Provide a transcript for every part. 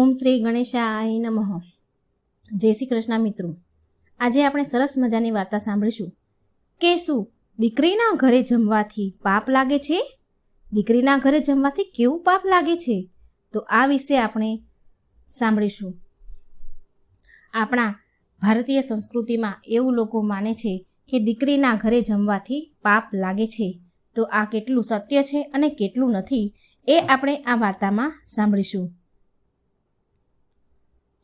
ઓમ શ્રી ગણેશાય નમઃ. જય શ્રી કૃષ્ણ મિત્રો. આજે આપણે સરસ મજાની વાર્તા સાંભળીશું. કે શું, દીકરીના ઘરે જમવાથી પાપ લાગે છે? દીકરીના ઘરે જમવાથી કેવું પાપ લાગે છે? તો આ વિશે આપણે સાંભળીશું. આપણા ભારતીય સંસ્કૃતિમાં એવું લોકો માને છે કે દીકરીના ઘરે જમવાથી પાપ લાગે છે. તો આ કેટલું સત્ય છે અને કેટલું નથી, એ આપણે આ વાર્તામાં સાંભળીશું.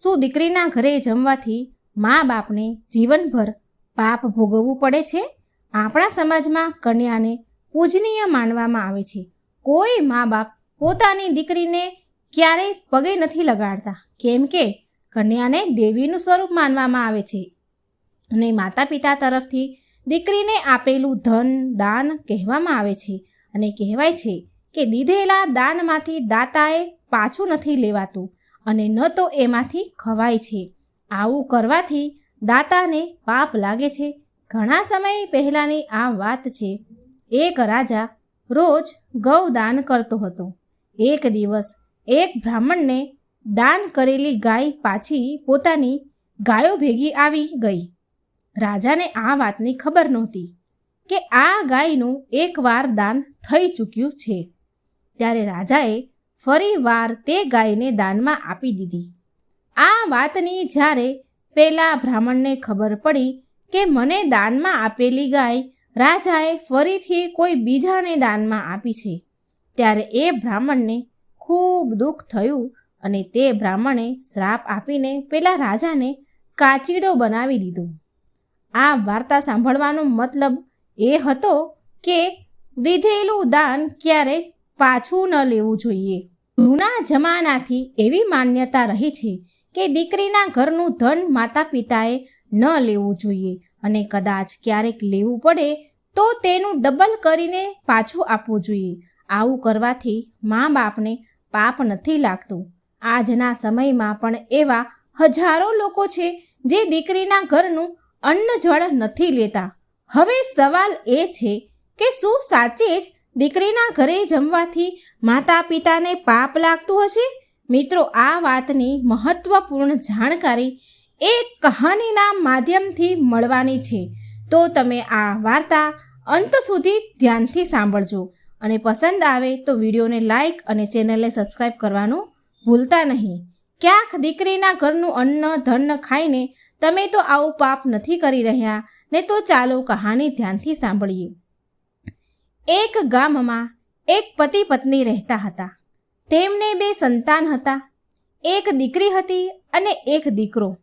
શું દીકરીના ઘરે જમવાથી મા બાપને જીવનભર પાપ ભોગવવું પડે છે? આપણા સમાજમાં કન્યાને પૂજનીય માનવામાં આવે છે. કોઈ મા બાપ પોતાની દીકરીને ક્યારેય પગે નથી લગાડતા. કેમ કે કન્યાને દેવીનું સ્વરૂપ માનવામાં આવે છે. અને માતા પિતા તરફથી દીકરીને આપેલું ધન, દાન કહેવામાં આવે છે. અને કહેવાય છે કે દીધેલા દાનમાંથી દાતાએ પાછું નથી લેવાતું. અને ન તો એમાંથી ખવાય છે. આવું કરવાથી દાતાને પાપ લાગે છે. ઘણા સમય પહેલાંની આ વાત છે. એક રાજા રોજ ગૌદાન કરતો હતો. એક દિવસ એક બ્રાહ્મણને દાન કરેલી ગાય પાછી પોતાની ગાયો ભેગી આવી ગઈ. રાજાને આ વાતની ખબર નહોતી કે આ ગાયનું એકવાર દાન થઈ ચૂક્યું છે. ત્યારે રાજાએ ફરી વાર તે ગાયને દાનમાં આપી દીધી. આ વાતની જ્યારે પેલા બ્રાહ્મણને ખબર પડી કે મને દાનમાં આપેલી ગાય રાજાએ ફરીથી કોઈ બીજાને દાનમાં આપી છે, ત્યારે એ બ્રાહ્મણને ખૂબ દુઃખ થયું અને તે બ્રાહ્મણે શ્રાપ આપીને પેલા રાજાને કાચીડો બનાવી દીધો. આ વાર્તા સાંભળવાનો મતલબ એ હતો કે દીધેલું દાન ક્યારે પાછું ન લેવું જોઈએ. જૂના જમાનાથી એવી માન્યતા રહી છે કે દીકરીના ઘરનું ધન માતા પિતાએ ન લેવું જોઈએ અને કદાચ ક્યારેક લેવું પડે તો તેનું ડબલ કરીને પાછું આપવું જોઈએ. આવું કરવાથી મા બાપને પાપ નથી લાગતું. આજના સમયમાં પણ એવા હજારો લોકો છે જે દીકરીના ઘરનું અન્ન જળ નથી લેતા. હવે સવાલ એ છે કે શું સાચે જ દીકરીના ઘરે જમવાથી માતા પિતાને પાપ લાગતું હશે? મિત્રો, આ વાતની મહત્વપૂર્ણ જાણકારી એક કહાનીના માધ્યમથી મળવાની છે. તો તમે આ વાર્તા અંત સુધી ધ્યાનથી સાંભળજો. અને પસંદ આવે તો વિડીયોને લાઈક અને ચેનલને સબસ્ક્રાઈબ કરવાનું ભૂલતા નહીં. ક્યાંક દીકરીના ઘરનું અન્ન, ધન ખાઈને તમે તો આવું પાપ નથી કરી રહ્યા, ને તો ચાલો કહાની ધ્યાનથી સાંભળીએ. એક ગામમાં એક પતિ પત્ની રહેતા હતા. તેમને બે સંતાન હતા. એક દીકરી હતી અને એક દીકરો.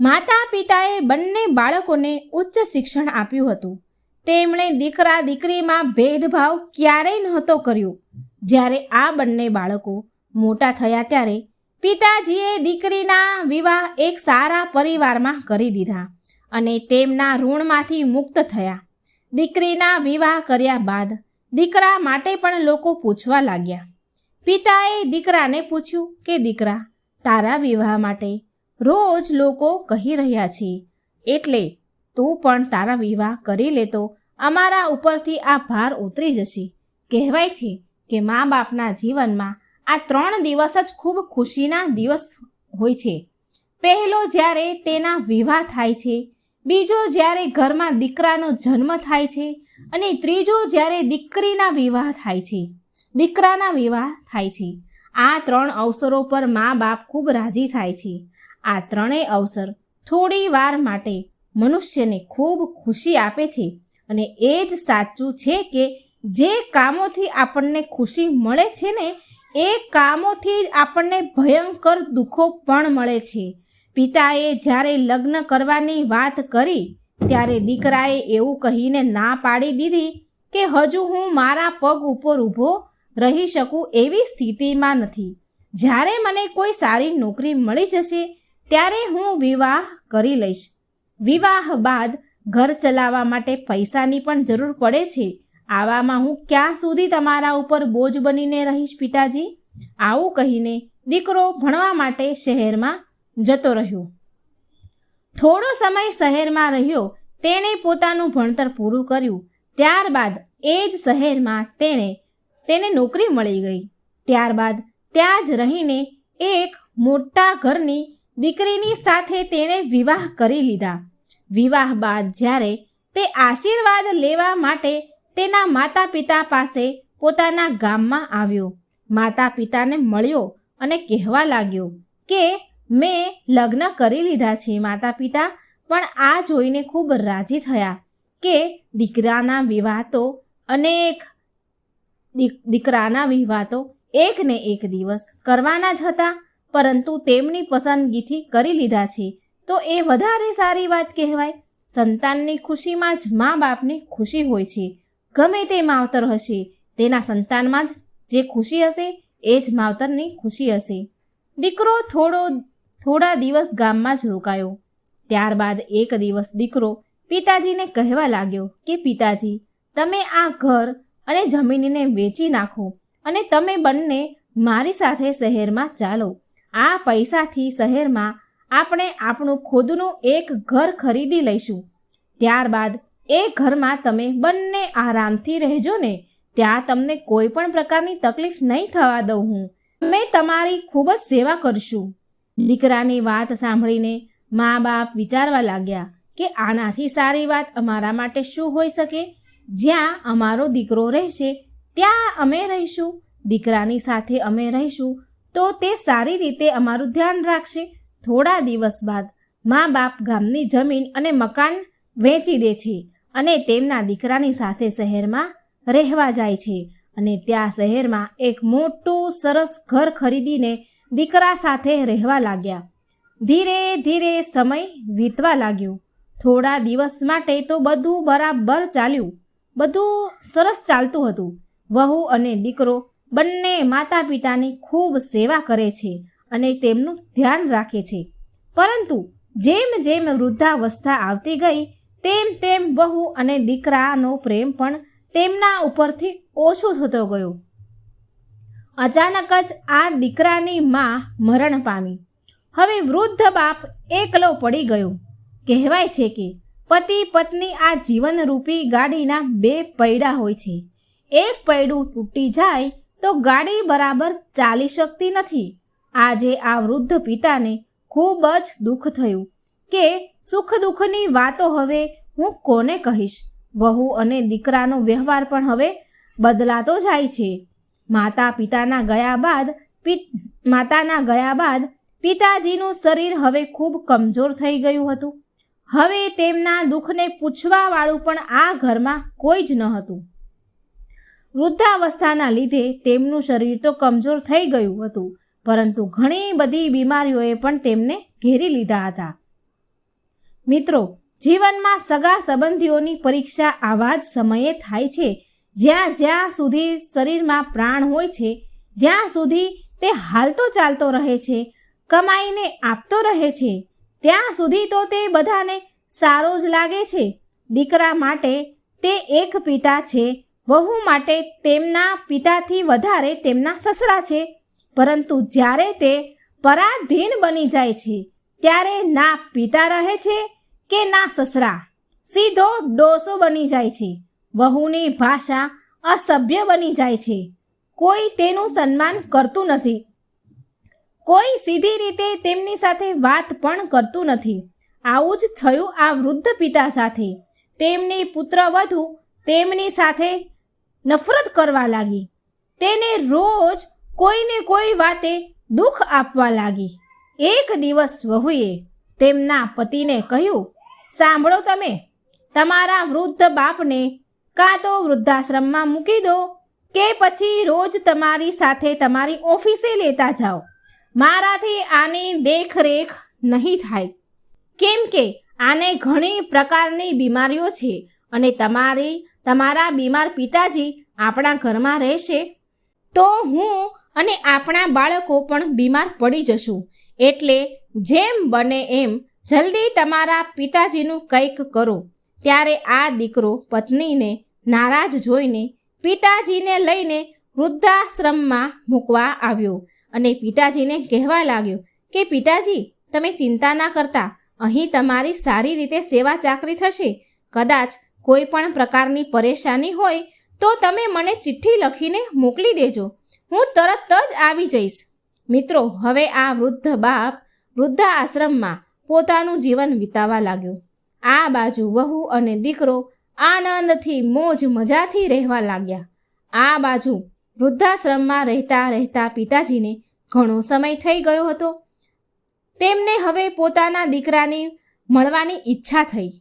માતા પિતાએ બંને બાળકોને ઉચ્ચ શિક્ષણ આપ્યું હતું. તેમણે દીકરા દીકરીમાં ભેદભાવ ક્યારેય નહોતો કર્યો. જ્યારે આ બંને બાળકો મોટા થયા ત્યારે પિતાજીએ દીકરીના વિવાહ એક સારા પરિવારમાં કરી દીધા અને તેમના ઋણમાંથી મુક્ત થયા. દીકરીના વિવાહ કર્યા બાદ દીકરા માટે પણ લોકો પૂછવા લાગ્યા. પિતાએ દીકરાને પૂછ્યું કે, દીકરા, તારા વિવાહ માટે રોજ લોકો કહી રહ્યા છે, એટલે તું પણ તારા વિવાહ કરી લેતો અમારા ઉપરથી આ ભાર ઉતરી જશે. કહેવાય છે કે મા બાપના જીવનમાં આ ત્રણ દિવસ જ ખૂબ ખુશીના દિવસ હોય છે. પહેલો જ્યારે તેના વિવાહ થાય છે બીજો જ્યારે ઘરમાં દીકરાનો જન્મ થાય છે અને ત્રીજો જ્યારે દીકરીના વિવાહ થાય છે, દીકરાના વિવાહ થાય છે. આ ત્રણ અવસરો પર મા બાપ ખૂબ રાજી થાય છે. આ ત્રણેય અવસર થોડી વાર માટે મનુષ્યને ખૂબ ખુશી આપે છે અને એ જ સાચું છે કે જે કામોથી આપણને ખુશી મળે છે ને, એ કામોથી જ આપણને ભયંકર દુઃખો પણ મળે છે. પિતાએ જ્યારે લગ્ન કરવાની વાત કરી, ત્યારે દીકરાએ એવું કહીને ના પાડી દીધી કે હજુ હું મારા પગ ઉપર ઊભો રહી શકું એવી સ્થિતિમાં નથી. જ્યારે મને કોઈ સારી નોકરી મળી જશે, ત્યારે હું વિવાહ કરી લઈશ. વિવાહ બાદ ઘર ચલાવવા માટે પૈસાની પણ જરૂર પડે છે. આવામાં હું ક્યાં સુધી તમારા ઉપર બોજ બનીને રહીશ પિતાજી? આવું કહીને દીકરો ભણવા માટે શહેરમાં જતો રહ્યો. થોડો સમય શહેરમાં રહ્યો, તેણે પોતાનું ભણતર પૂરું કર્યું. ત્યારબાદ એ જ શહેરમાં તેણે, તેને નોકરી મળી ગઈ. ત્યારબાદ ત્યાં જ રહીને એક મોટા ઘરની દીકરીની સાથે તેણે વિવાહ કરી લીધા. વિવાહ બાદ જ્યારે તે આશીર્વાદ લેવા માટે તેના માતા પિતા પાસે પોતાના ગામમાં આવ્યો. માતા પિતાને મળ્યો અને કહેવા લાગ્યો કે મેં લગ્ન કરી લીધા છે માતા પિતા પણ આ જોઈને ખૂબ રાજી થયા કે દીકરાના વિવાહ તો અનેક દીક- દીકરાના વિવાહ તો એક એક દિવસ કરવાના જ હતા, પરંતુ તેમની પસંદગીથી કરી લીધા છે. તો એ વધારે સારી વાત કહેવાય. સંતાનની ખુશીમાં જ મા બાપની ખુશી હોય છે. ગમે તે માવતર હશે, તેના સંતાનમાં જ જે ખુશી હશે, એ જ માવતરની ખુશી હશે. દીકરો થોડો થોડા દિવસ ગામમાં જ રોકાયો. ત્યારબાદ એક દિવસ દીકરો પિતાજીને કહેવા લાગ્યો કે, પિતાજી, તમે આ ઘર અને જમીનને વેચી નાખો અને તમે બંને મારી સાથે શહેરમાં ચાલો. આ પૈસાથી શહેરમાં આપણે આપણું ખુદનું એક ઘર ખરીદી લઈશું. ત્યારબાદ એ ઘરમાં તમે બંને આરામથી રહેજો ને. ત્યાં તમને કોઈ પણ પ્રકારની તકલીફ નહીં થવા દઉં હું. મેં તમારી ખૂબ જ સેવા કરશું. દીકરાની વાત સાંભળીને મા બાપ વિચારવા લાગ્યા કે આનાથી સારી વાત અમારા માટે શું હોઈ શકે? જ્યાં અમારો દીકરો રહેશે, ત્યાં અમે રહીશું. દીકરાની સાથે અમે રહીશું, તો તે સારી રીતે અમારું ધ્યાન રાખશે. થોડા દિવસ બાદ મા બાપ ગામની જમીન અને મકાન વેચી દે છે અને તેમના દીકરાની સાથે શહેરમાં રહેવા જાય છે અને ત્યાં શહેરમાં એક મોટું સરસ ઘર ખરીદીને દીકરા સાથે રહેવા લાગ્યા. ધીરે ધીરે સમય વીતવા લાગ્યો. થોડા દિવસ માટે તો બધું બરાબર ચાલ્યું. બધું સરસ ચાલતું હતું. વહુ અને દીકરો બંને માતા પિતાની ખૂબ સેવા કરે છે અને તેમનું ધ્યાન રાખે છે. પરંતુ જેમ જેમ વૃદ્ધાવસ્થા આવતી ગઈ, તેમ તેમ વહુ અને દીકરાનો પ્રેમ પણ તેમના ઉપરથી ઓછો થતો ગયો. અચાનક જ આ દીકરાની માં મરણ પામી. હવે વૃદ્ધ બાપ એકલો પડી ગયો. કહેવાય છે કે પતિ પત્ની આ જીવનરૂપી ગાડીના બે પૈડા હોય છે. એક પૈડું તૂટી જાય તો ગાડી બરાબર ચાલી શકતી નથી. આજે આ વૃદ્ધ પિતાને ખૂબ જ દુઃખ થયું કે સુખ દુઃખની વાતો હવે હું કોને કહીશ? વહુ અને દીકરાનો વ્યવહાર પણ હવે બદલાતો જાય છે. માતા પિતાના ગયા બાદ માતાના ગયા બાદ પિતાજીનું શરીર હવે ખૂબ કમજોર થઈ ગયું હતું. હવે તેમના દુઃખને પૂછવા વાળું પણ આ ઘરમાં કોઈ જ ન હતું. વૃદ્ધાવસ્થાના લીધે તેમનું શરીર તો કમજોર થઈ ગયું હતું, પરંતુ ઘણી બધી બીમારીઓએ પણ તેમને ઘેરી લીધા હતા. મિત્રો, જીવનમાં સગા સંબંધીઓની પરીક્ષા આવા જ સમયે થાય છે જ્યાં જ્યાં સુધી શરીરમાં પ્રાણ હોય છે, જ્યાં સુધી તે હાલતો ચાલતો રહે છે, કમાઈને આપતો રહે છે, ત્યાં સુધી તો તે બધાને સારો જ લાગે છે. દીકરા માટે તે એક પિતા છે, વહુ માટે તેમના પિતાથી વધારે તેમના સસરા છે. પરંતુ જ્યારે તે પરાધીન બની જાય છે, ત્યારે ના પિતા રહે છે કે ના સસરા. સીધો ડોસો બની જાય છે. વહુની ભાષા અસભ્ય બની જાય છે. કોઈ તેનું સન્માન કરતું નથી. કોઈ સીધી રીતે તેમની સાથે વાત પણ કરતું નથી. આવું જ થયું આ વૃદ્ધ પિતા સાથે. તેમની પુત્રવધુ તેમની સાથે નફરત કરવા લાગી. તેને રોજ કોઈને કોઈ વાતે દુઃખ આપવા લાગી. એક દિવસ વહુએ તેમના પતિને કહ્યું, સાંભળો તમે, તમારા વૃદ્ધ બાપને કાં તો વૃદ્ધાશ્રમમાં મૂકી દો કે પછી રોજ તમારી સાથે તમારી ઓફિસે લેતા જાઓ. મારાથી આની દેખરેખ નહીં થાય. કેમ કે આને ઘણી પ્રકારની બીમારીઓ છે અને તમારી, તમારા બીમાર પિતાજી આપણા ઘરમાં રહેશે. તો હું અને આપણા બાળકો પણ બીમાર પડી જશું. એટલે જેમ બને એમ જલ્દી તમારા પિતાજીનું કંઈક કરો. ત્યારે આ દીકરો પત્નીને નારાજ જોઈને પિતાજીને લઈને વૃદ્ધાશ્રમમાં મૂકવા આવ્યો. અને પિતાજીને કહેવા લાગ્યો કે, પિતાજી, તમે ચિંતા ના કરતા. અહીં તમારી સારી રીતે સેવા ચાકરી થશે. કદાચ કોઈ પણ પ્રકારની પરેશાની હોય તો તમે મને ચિઠ્ઠી લખીને મોકલી દેજો. હું તરત જ આવી જઈશ. મિત્રો, હવે આ વૃદ્ધ બાપ વૃદ્ધાશ્રમમાં પોતાનું જીવન વિતાવા લાગ્યો. આ બાજુ વહુ અને દીકરો આનંદથી, મોજ, મજાથી રહેવા લાગ્યા. આ બાજુ વૃદ્ધાશ્રમમાં રહેતા રહેતા પિતાજીને ઘણો સમય થઈ ગયો હતો. તેમને હવે પોતાના દીકરાની મળવાની ઈચ્છા થઈ.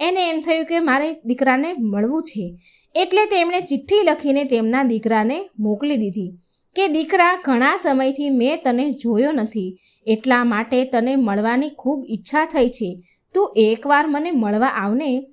એને એમ થયું કે મારે દીકરાને મળવું છે. એટલે તેમણે ચિઠ્ઠી લખીને તેમના દીકરાને મોકલી દીધી કે, દીકરા, ઘણા સમયથી મેં તને જોયો નથી. એટલા માટે તને મળવાની ખૂબ ઈચ્છા થઈ છે. તું એકવાર મને મળવા આવને.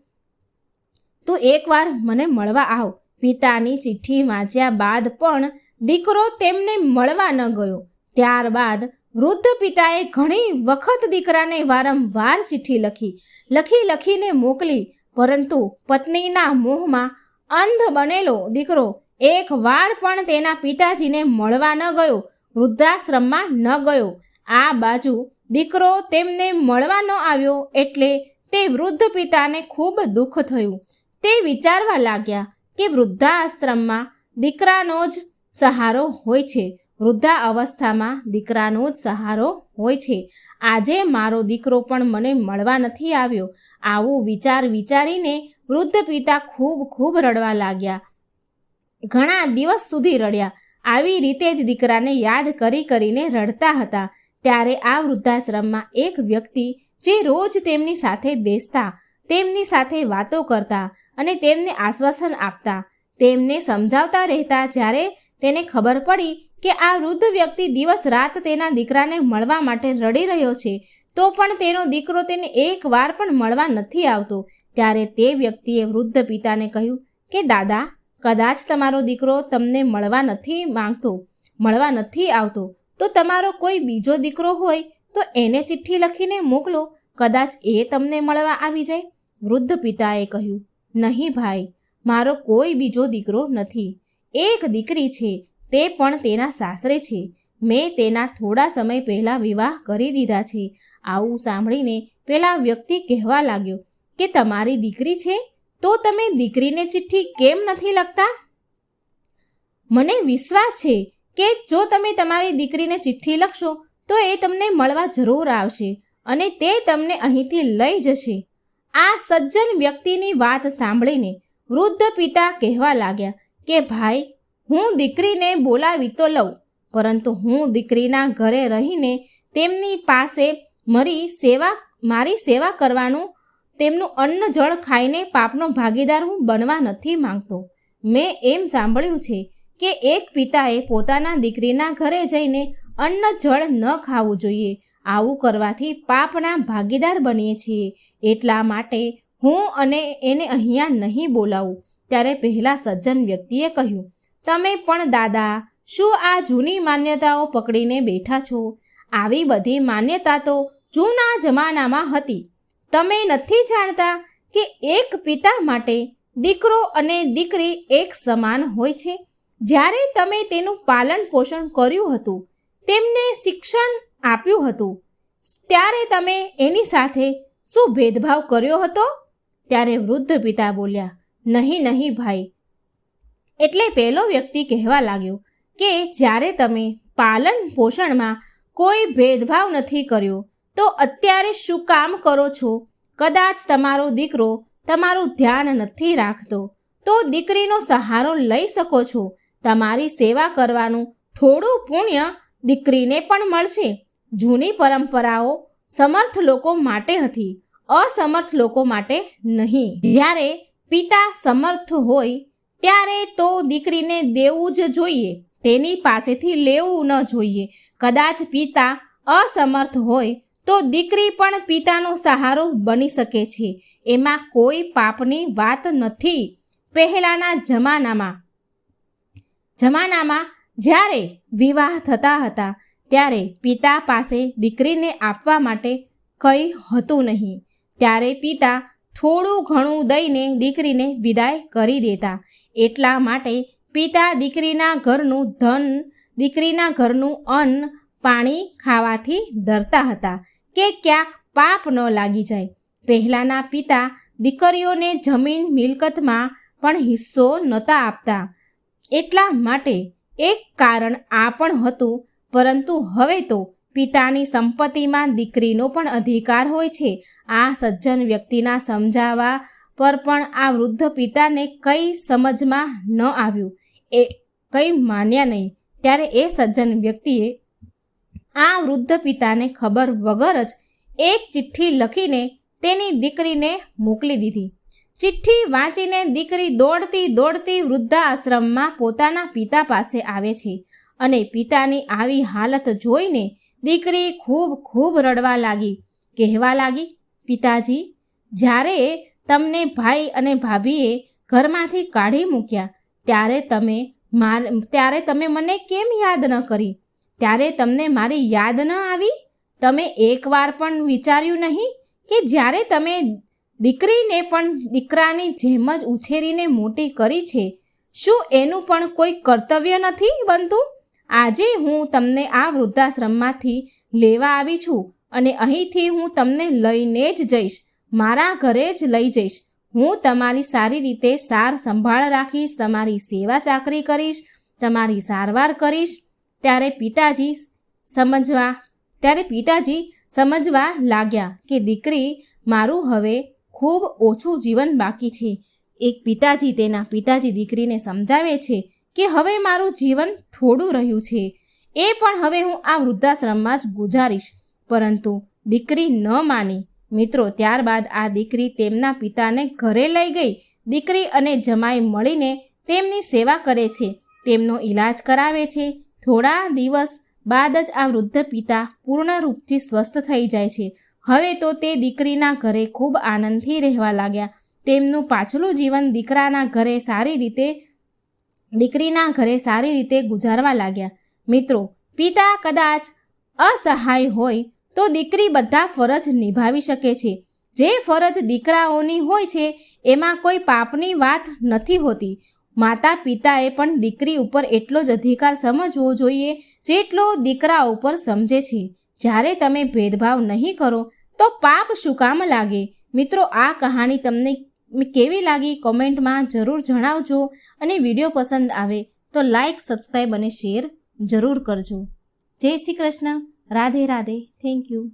તું એકવાર મને મળવા આવ. પિતાની ચિઠ્ઠી વાંચ્યા બાદ પણ દીકરો તેમને મળવા ન ગયો. ત્યારબાદ વૃદ્ધ પિતાએ ઘણી વખત દીકરાને વારંવાર ચિઠ્ઠી લખી. લખી લખીને મોકલી, પરંતુ પત્નીના મોહમાં અંધ બનેલો દીકરો એક વાર પણ તેના પિતાજીને મળવા ન ગયો, વૃદ્ધાશ્રમમાં ન ગયો. આ બાજુ દીકરો તેમને મળવા ન આવ્યો એટલે તે વૃદ્ધ પિતાને ખૂબ દુઃખ થયું. તે વિચારવા લાગ્યા કે વૃદ્ધાશ્રમમાં દીકરાનો જ સહારો હોય છે. વૃદ્ધા અવસ્થામાં દીકરાનો જ સહારો હોય છે. આજે મારો દીકરો પણ મને મળવા નથી આવ્યો. આવું વિચાર વિચારીને વૃદ્ધ પિતા ખૂબ ખૂબ રડવા લાગ્યા. ઘણા દિવસ સુધી રડ્યા. આવી રીતે જ દીકરાને યાદ કરી કરીને રડતા હતા. ત્યારે આ વૃદ્ધાશ્રમમાં એક વ્યક્તિ જે રોજ તેમની સાથે બેસતા, તેમની સાથે વાતો કરતા અને તેમને આશ્વાસન આપતા. તેમને સમજાવતા રહેતા જ્યારે તેને ખબર પડી કે આ વૃદ્ધ વ્યક્તિ દિવસ રાત તેના દીકરાને મળવા માટે રડી રહ્યો છે, તો પણ તેનો દીકરો તેને એક વાર પણ મળવા નથી આવતો. ત્યારે તે વ્યક્તિએ વૃદ્ધ પિતાને કહ્યું કે, દાદા, કદાચ તમારો દીકરો તમને મળવા નથી માંગતો, મળવા નથી આવતો. તો તમારો કોઈ બીજો દીકરો હોય, તો એને ચિઠ્ઠી લખીને મોકલો. કદાચ એ તમને મળવા આવી જાય. વૃદ્ધ પિતાએ કહ્યું નહીં ભાઈ, મારો કોઈ બીજો દીકરો નથી. એક દીકરી છે, તે પણ તેના સાસરે છે. મેં તેના થોડા સમય પહેલાં વિવાહ કરી દીધા છે. આવું સાંભળીને પેલા વ્યક્તિ કહેવા લાગ્યો કે તમારી દીકરી છે? તો તમે દીકરીને ચિઠ્ઠી કેમ નથી લખતા? મને વિશ્વાસ છે કે જો તમે તમારી દીકરીને ચિઠ્ઠી લખશો, તો એ તમને મળવા જરૂર આવશે અને તે તમને અહીંથી લઈ જશે. આ સજ્જન વ્યક્તિની વાત સાંભળીને વૃદ્ધ પિતા કહેવા લાગ્યા કે, ભાઈ, હું દીકરીને બોલાવી તો લઉં, પરંતુ હું દીકરીના ઘરે રહીને તેમની પાસે મારી સેવા મારી સેવા કરવાનું, તેમનું અન્ન જળ ખાઈને પાપનો ભાગીદાર હું બનવા નથી માંગતો. મેં એમ સાંભળ્યું છે કે, એક પિતાએ પોતાના દીકરીના ઘરે જઈને અન્ન જળ ન ખાવું જોઈએ આવું કરવાથી પાપના ભાગીદાર બનીએ છીએ. એટલા માટે હું અને એને અહીંયા નહીં બોલાવું. ત્યારે પહેલાં સજ્જન વ્યક્તિએ કહ્યું, તમે પણ દાદા, શું આ જૂની માન્યતાઓ પકડીને બેઠા છો? આવી બધી માન્યતા તો જૂના જમાનામાં હતી. તમે નથી જાણતા કે એક પિતા માટે દીકરો અને દીકરી એક સમાન હોય છે? જ્યારે તમે તેનું પાલન પોષણ કર્યું હતું, તેમને શિક્ષણ આપ્યું હતું. ત્યારે તમે એની સાથે શું ભેદભાવ કર્યો હતો? ત્યારે વૃદ્ધ પિતા બોલ્યા, નહીં નહીં ભાઈ. એટલે પહેલો વ્યક્તિ કહેવા લાગ્યો કે જ્યારે તમે પાલન પોષણમાં કોઈ ભેદભાવ નથી કર્યો, તો અત્યારે શું કામ કરો છો? કદાચ તમારો દીકરો તમારું ધ્યાન નથી રાખતો. તો દીકરીનો સહારો લઈ શકો છો. તમારી સેવા કરવાનું થોડું પુણ્ય દીકરીને પણ મળશે. જૂની પરંપરાઓ સમર્થ લોકો માટે હતી, અસમર્થ લોકો માટે નહીં. જ્યારે પિતા સમર્થ હોય, ત્યારે તો દીકરીને દેવું જ જોઈએ, તેની પાસેથી લેવું ન જોઈએ. કદાચ પિતા અસમર્થ હોય, તો દીકરી પણ પિતાનો સહારો બની શકે છે. એમાં કોઈ પાપની વાત નથી. પહેલાંના જમાનામાં જમાનામાં જ્યારે વિવાહ થતા હતા ત્યારે પિતા પાસે દીકરીને આપવા માટે કંઈ હતું નહીં. ત્યારે પિતા થોડું ઘણું દઈને દીકરીને વિદાય કરી દેતા. એટલા માટે પિતા દીકરીના ઘરનું ધન, દીકરીના ઘરનું અન્ન, પાણી ખાવાથી ડરતા હતા કે ક્યાંક પાપ ન લાગી જાય. પહેલાંના પિતા દીકરીઓને જમીન મિલકતમાં પણ હિસ્સો નહોતા આપતા. એટલા માટે એક કારણ આ પણ હતું પરંતુ હવે તો પિતાની સંપત્તિમાં દીકરીનો પણ અધિકાર હોય છે. આ સજ્જન વ્યક્તિના સમજાવવા પર પણ આ વૃદ્ધ પિતાને કંઈ સમજમાં ન આવ્યું. એ કંઈ માન્યા નહીં. ત્યારે એ સજ્જન વ્યક્તિએ આ વૃદ્ધ પિતાને ખબર વગર જ એક ચિઠ્ઠી લખીને તેની દીકરીને મોકલી દીધી. ચિઠ્ઠી વાંચીને દીકરી દોડતી દોડતી વૃદ્ધાશ્રમમાં પોતાના પિતા પાસે આવે છે. અને પિતાની આવી હાલત જોઈને દીકરી ખૂબ ખૂબ રડવા લાગી. કહેવા લાગી, પિતાજી, જ્યારે તમને ભાઈ અને ભાભીએ ઘરમાંથી કાઢી મૂક્યા, ત્યારે તમે માર, ત્યારે તમે મને કેમ યાદ ન કરી? ત્યારે તમને મારી યાદ ન આવી? તમે એકવાર પણ વિચાર્યું નહીં કે જ્યારે તમે દીકરીને પણ દીકરાની જેમ જ ઉછેરીને મોટી કરી છે? શું એનું પણ કોઈ કર્તવ્ય નથી બનતું? આજે હું તમને આ વૃદ્ધાશ્રમમાંથી લેવા આવી છું અને અહીંથી હું તમને લઈને જ જઈશ. મારા ઘરે જ લઈ જઈશ. હું તમારી સારી રીતે સાર સંભાળ રાખીશ, તમારી સેવા ચાકરી કરીશ, તમારી સારવાર કરીશ. ત્યારે પિતાજી સમજવા, ત્યારે પિતાજી સમજવા લાગ્યા કે દીકરી મારું હવે ખૂબ ઓછું જીવન બાકી છે. એક પિતાજી તેના પિતાજી દીકરીને સમજાવે છે કે હવે મારું જીવન થોડું રહ્યું છે. એ પણ હવે હું આ વૃદ્ધાશ્રમમાં જ ગુજારીશ. પરંતુ દીકરી ન માની. મિત્રો, ત્યારબાદ આ દીકરી તેમના પિતાને ઘરે લઈ ગઈ. દીકરી અને જમાઈ મળીને તેમની સેવા કરે છે. તેમનો ઈલાજ કરાવે છે. થોડા દિવસ બાદ જ આ વૃદ્ધ પિતા પૂર્ણ રૂપથી સ્વસ્થ થઈ જાય છે. હવે તો તે દીકરીના ઘરે ખૂબ આનંદથી રહેવા લાગ્યા. તેમનું પાછલું જીવન દીકરાના ઘરે સારી રીતે દીકરીના ઘરે સારી રીતે ગુજારવા લાગ્યા. મિત્રો, પિતા કદાચ અસહાય હોય તો દીકરી બધા ફરજ નિભાવી શકે છે. જે ફરજ દીકરાઓની હોય છે, એમાં કોઈ પાપની વાત નથી હોતી. માતા પિતાએ પણ દીકરી ઉપર એટલો જ અધિકાર સમજવો જોઈએ જેટલો દીકરા ઉપર સમજે છે. જ્યારે તમે ભેદભાવ નહીં કરો, તો પાપ શું કામ લાગે? મિત્રો, આ કહાણી તમને કેવી લાગી કોમેન્ટમાં જરૂર જણાવજો અને વીડિયો પસંદ આવે તો લાઈક, સબસ્ક્રાઈબ અને શેર જરૂર કરજો. જય શ્રી કૃષ્ણ. રાધે રાધે. Thank you.